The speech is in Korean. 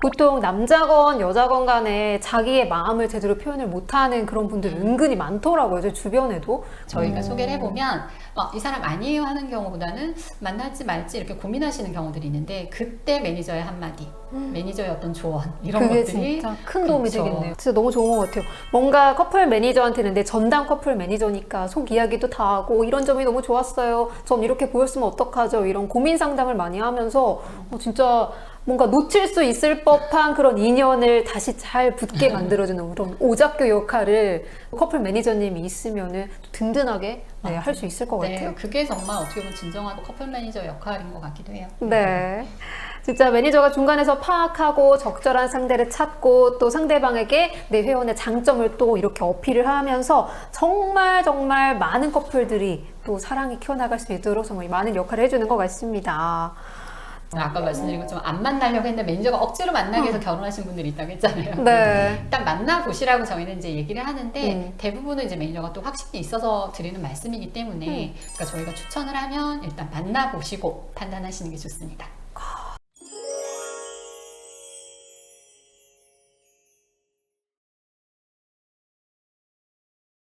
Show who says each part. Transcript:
Speaker 1: 보통 남자건 여자건 간에 자기의 마음을 제대로 표현을 못하는 그런 분들 은근히 많더라고요. 제 주변에도.
Speaker 2: 저희가
Speaker 1: 음.
Speaker 2: 소개를 해보면 어, 이 사람 아니에요 하는 경우보다는 만날지 말지 이렇게 고민하시는 경우들이 있는데 그때 매니저의 한마디, 매니저의 어떤 조언 이런
Speaker 1: 음. 그게
Speaker 2: 것들이
Speaker 1: 진짜 큰 도움이
Speaker 2: 그쵸.
Speaker 1: 되겠네요. 진짜 너무 좋은 것 같아요. 뭔가 커플 매니저한테는 내 전담 커플 매니저니까 속 이야기도 다 하고 이런 점이 너무 좋았어요. 전 이렇게 보였으면 어떡하죠? 이런 고민 상담을 많이 하면서 어, 진짜 뭔가 놓칠 수 있을 법한 그런 인연을 다시 잘 붙게 만들어주는 그런 오작교 역할을 커플 매니저님이 있으면은 든든하게 네, 할 수 있을 것
Speaker 2: 네,
Speaker 1: 같아요.
Speaker 2: 그게 정말 어떻게 보면 진정한 커플 매니저 역할인 것 같기도 해요.
Speaker 1: 네. 진짜 매니저가 중간에서 파악하고 적절한 상대를 찾고 또 상대방에게 내 회원의 장점을 또 이렇게 어필을 하면서 정말 정말 많은 커플들이 또 사랑이 키워나갈 수 있도록 정말 많은 역할을 해주는 것 같습니다.
Speaker 2: 아까 말씀드린 것처럼 안 만나려고 했는데 매니저가 억지로 만나게 해서 결혼하신 분들이 있다고 했잖아요.
Speaker 1: 음. 네.
Speaker 2: 일단 만나보시라고 저희는 이제 얘기를 하는데
Speaker 1: 음.
Speaker 2: 대부분은 이제 매니저가 또 확신이 있어서 드리는 말씀이기 때문에
Speaker 1: 음.
Speaker 2: 그러니까 저희가 추천을 하면 일단 만나보시고 판단하시는 게 좋습니다.